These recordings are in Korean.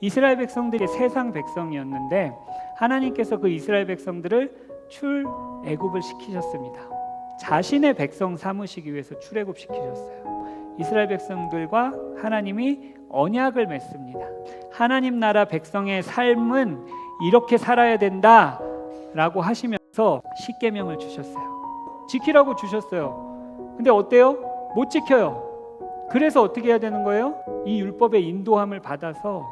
이스라엘 백성들이 세상 백성이었는데 하나님께서 그 이스라엘 백성들을 출 애굽을 시키셨습니다. 자신의 백성 삼으시기 위해서 출애굽 시키셨어요. 이스라엘 백성들과 하나님이 언약을 맺습니다. 하나님 나라 백성의 삶은 이렇게 살아야 된다라고 하시면서 십계명을 주셨어요. 지키라고 주셨어요. 근데 어때요? 못 지켜요. 그래서 어떻게 해야 되는 거예요? 이 율법의 인도함을 받아서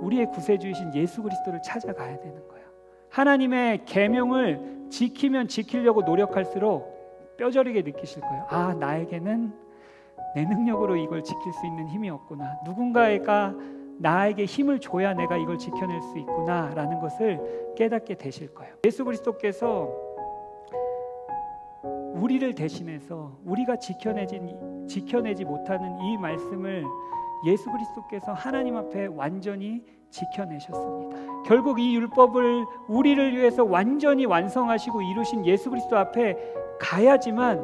우리의 구세주이신 예수 그리스도를 찾아가야 되는 거예요. 하나님의 계명을 지키면 지키려고 노력할수록 뼈저리게 느끼실 거예요. 아, 나에게는 내 능력으로 이걸 지킬 수 있는 힘이 없구나. 누군가가 나에게 힘을 줘야 내가 이걸 지켜낼 수 있구나라는 것을 깨닫게 되실 거예요. 예수 그리스도께서 우리를 대신해서 우리가 지켜내지 지켜내지 못하는 이 말씀을 예수 그리스도께서 하나님 앞에 완전히 지켜내셨습니다. 결국 이 율법을 우리를 위해서 완전히 완성하시고 이루신 예수 그리스도 앞에 가야지만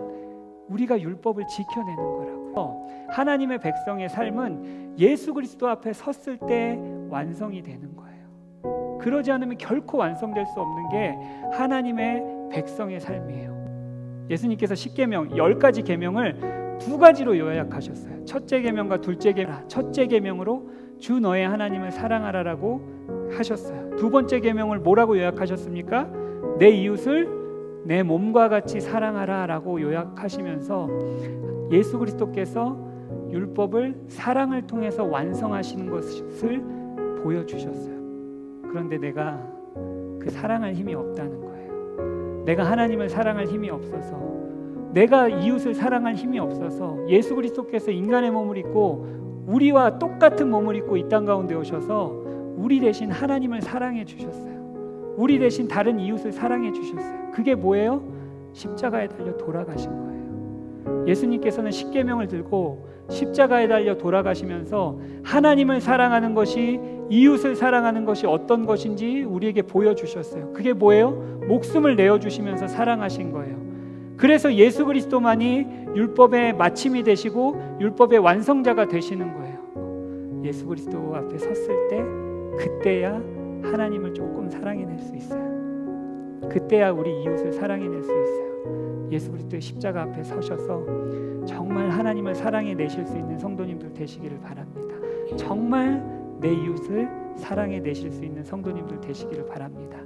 우리가 율법을 지켜내는 거라고요. 하나님의 백성의 삶은 예수 그리스도 앞에 섰을 때 완성이 되는 거예요. 그러지 않으면 결코 완성될 수 없는 게 하나님의 백성의 삶이에요. 예수님께서 십계명 열 가지 계명을 두 가지로 요약하셨어요. 첫째 계명과 둘째 계명. 첫째 계명으로 주 너의 하나님을 사랑하라라고 하셨어요. 두 번째 계명을 뭐라고 요약하셨습니까? 내 이웃을 내 몸과 같이 사랑하라라고 요약하시면서 예수 그리스도께서 율법을 사랑을 통해서 완성하시는 것을 보여주셨어요. 그런데 내가 그 사랑할 힘이 없다는 거예요. 내가 하나님을 사랑할 힘이 없어서 내가 이웃을 사랑할 힘이 없어서 예수 그리스도께서 인간의 몸을 입고 우리와 똑같은 몸을 입고 이 땅 가운데 오셔서 우리 대신 하나님을 사랑해 주셨어요. 우리 대신 다른 이웃을 사랑해 주셨어요. 그게 뭐예요? 십자가에 달려 돌아가신 거예요. 예수님께서는 십계명을 들고 십자가에 달려 돌아가시면서 하나님을 사랑하는 것이 이웃을 사랑하는 것이 어떤 것인지 우리에게 보여주셨어요. 그게 뭐예요? 목숨을 내어주시면서 사랑하신 거예요. 그래서 예수 그리스도만이 율법의 마침이 되시고 율법의 완성자가 되시는 거예요. 예수 그리스도 앞에 섰을 때 그때야 하나님을 조금 사랑해낼 수 있어요. 그때야 우리 이웃을 사랑해낼 수 있어요. 예수 그리스도의 십자가 앞에 서셔서 정말 하나님을 사랑해내실 수 있는 성도님들 되시기를 바랍니다. 정말 내 이웃을 사랑해내실 수 있는 성도님들 되시기를 바랍니다.